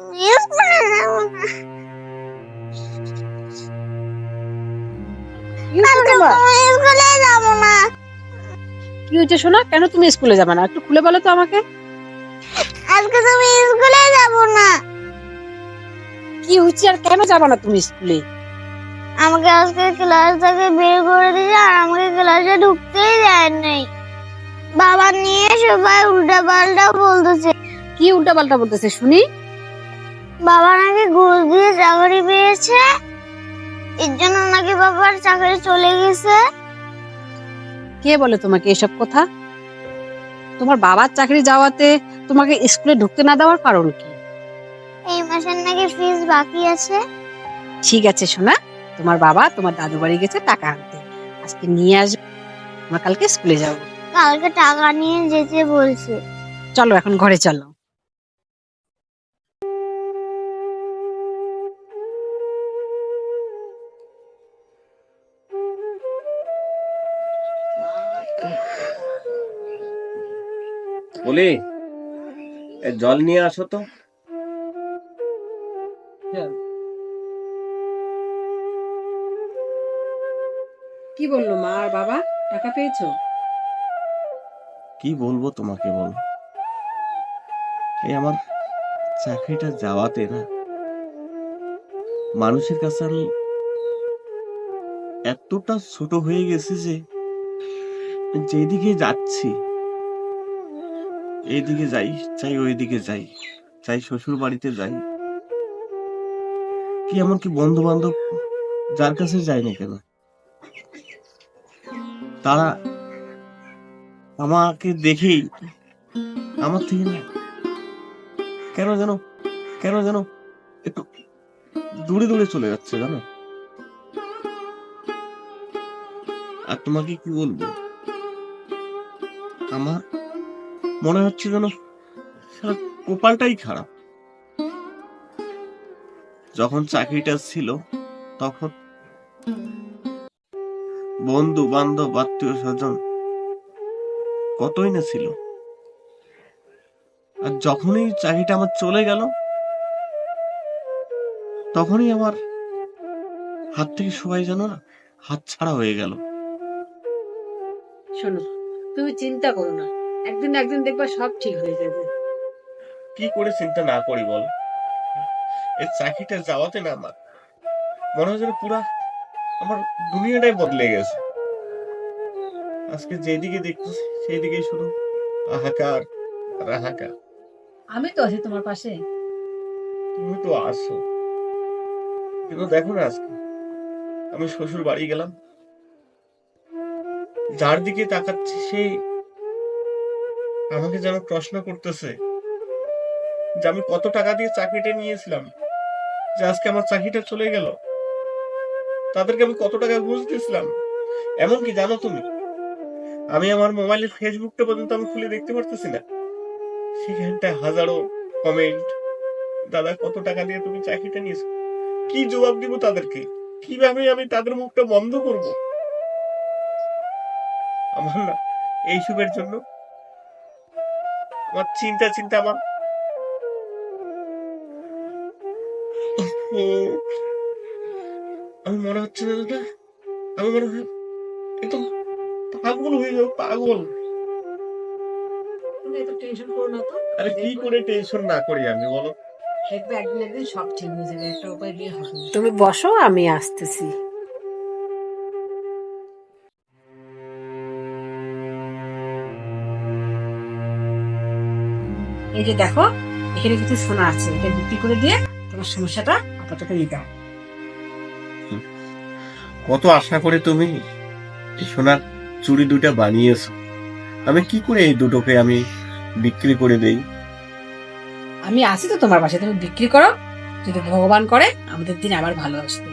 না কি হয়েছে কালকে তোমার? আমি স্কুলে যাব না কি হয়েছে শোনা কেন তুমি স্কুলে যাবে না? একটু খুলে বলো তো আমাকে। আজকে তুমি স্কুলে যাব না। কি হচ্ছে আর কেন যাবে না তুমি স্কুলে? আমাকে আজকে ক্লাস থেকে বের করে দিয়েছে আর আমাকে ক্লাসে ঢুকতেই দেয় নাই। বাবা নিয়ে সবাই উল্টা পাল্টা বলতেছে। কি উল্টা পাল্টা বলতেছে শুনি? বাবা নাকি ঘুষ দিয়ে চাকরি পেয়েছে। এর জন্য নাকি বাবার চাকরি চলে গেছে। কে বলে তোমাকে এসব কথা? তোমার বাবার চাকরি যাওয়াতে তোমাকে স্কুলে ঢুকতে না দেওয়ার কারণ কি? এই মাসের নাকি ফিস বাকি আছে। ঠিক আছে শোনা তোমার বাবা তোমার দাদু বাড়ি গেছে টাকা আনতে। আজকে নিয়ে আসবে আমরা কালকে স্কুলে যাব। কালকে টাকা নিয়ে যেতে বলছে। চলো এখন ঘরে চলো। বলি এ জল নিয়ে আসো তো। কি বলল মা আর বাবা? টাকা পেয়েছ? কি বলব তোমাকে বল? এই আমার চাকরিটা যাওয়াতে না মানুষের কাছে আমি এতটা ছোট হয়ে গেছি যে যেদিকে যাচ্ছি, এইদিকে যাই, চাই ওইদিকে যাই, চাই শ্বশুর বাড়িতে যাই। কি এমনকি বন্ধু বান্ধব যার কাছে যাই না কেন? তারা আমাকে দেখেই আমার থেকে না কেন যেন কেন যেন একটু দূরে দূরে চলে যাচ্ছে, জানো? আর তোমাকে কি বলব? আমার মনে হচ্ছে যেন কপালটাই খারাপ। যখন চাকরিটা ছিল, তখন বন্ধু, বান্ধব, আত্মীয় স্বজন কতই না ছিল। আর যখনই চাকরিটা আমার চলে গেল, তখনই আমার হাত থেকে সবাই যেন না হাত ছাড়া হয়ে গেল। শোনো তুমি চিন্তা করো না। একদিন একদিন দেখবা সব ঠিক হয়ে যাবে। কি করে চিন্তা না করি বল? এই চাকরিটা যাওয়াতে না আমার। মনে যেন পুরা আমার দুনিয়াটাই বদলে গেছে। আজকে যেদিকে দেখতেছি সেই দিকেই শুধু হাহাকার আর হাহাকার। আমি তো আছি তোমার পাশে। তুমি তো আসো। কিন্তু দেখো না আজকে আমি শ্বশুর বাড়ি গেলাম। যার দিকে তাকাচ্ছি সেই আমাকে যেন প্রশ্ন করতেছে যে আমি কত টাকা দিয়ে চাকরিটা নিয়েছিলাম, যে আজকে আমার চাকরিটা চলে গেল। তাদেরকে আমি কত টাকা ঘুষ দিয়েছিলাম? এমনকি জানো তুমি? আমি আমার মোবাইলের ফেসবুকটা পর্যন্ত আমি খুলে দেখতে পারতেছি না। সেখানটায় হাজারো কমেন্ট দাদা, কত টাকা দিয়ে তুমি চাকরিটা নিয়েছো? কি জবাব দিব তাদেরকে? কীভাবে আমি তাদের মুখটা বন্ধ করব? আমার না এইসবের জন্য আমার চিন্তা চিন্তা আমার ও, আমি মনে হচ্ছে না দাদা আমি মনে হয় একদম পাগল হয়ে যাব পাগল। তুমি এত টেনশন করো না আরে কি করে টেনশন না করি আমি বলো। একদিন একদিন সব ঠিক হয়ে যাবে একটা উপায় বিয়ে হবে। তুমি বসো আমি আসতেছি। এই যে দেখো এখানে কিছু সোনা আছে। এটা বিক্রি করে দিয়ে তোমার সমস্যাটা আপাতত মিটাও কত আশা করে তুমি এই সোনার চুড়ি দুটা বানিয়েছো? আমি কি করে এই দুটোকে আমি বিক্রি করে দেই? আমি আছি তো তোমার পাশে তুমি বিক্রি করো। যদি ভগবান করে আমাদের দিন আবার ভালো আসবে।